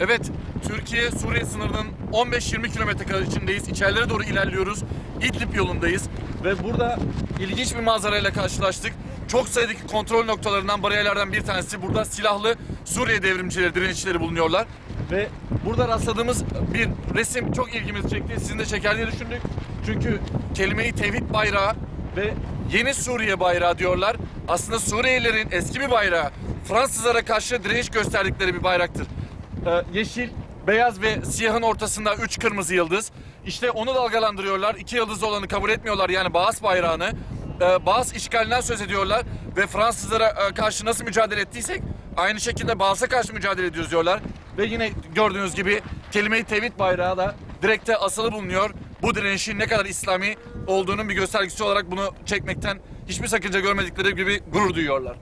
Evet, Türkiye-Suriye sınırının 15-20 kilometre kadar içindeyiz. İçerilere doğru ilerliyoruz. İdlib yolundayız. Ve burada ilginç bir manzarayla karşılaştık. Çok sayıdaki kontrol noktalarından, bariyerlerden bir tanesi. Burada silahlı Suriye devrimcileri, direnişçileri bulunuyorlar. Ve burada rastladığımız bir resim çok ilgimizi çekti. Sizin de çeker diye düşündük. Çünkü kelimeyi tevhid bayrağı ve yeni Suriye bayrağı diyorlar. Aslında Suriyelilerin eski bir bayrağı. Fransızlara karşı direniş gösterdikleri bir bayraktır. Ee, yeşil, beyaz ve siyahın ortasında üç kırmızı yıldız. İşte onu dalgalandırıyorlar. İki yıldızlı olanı kabul etmiyorlar yani Bağız bayrağını. Ee, Bağız işgalinden söz ediyorlar ve Fransızlara e, karşı nasıl mücadele ettiysek aynı şekilde Bağız'a karşı mücadele ediyoruz diyorlar. Ve yine gördüğünüz gibi kelime-i tevhid bayrağı da direkte asılı bulunuyor. Bu direnişin ne kadar İslami olduğunun bir göstergesi olarak bunu çekmekten hiçbir sakınca görmedikleri gibi gurur duyuyorlar.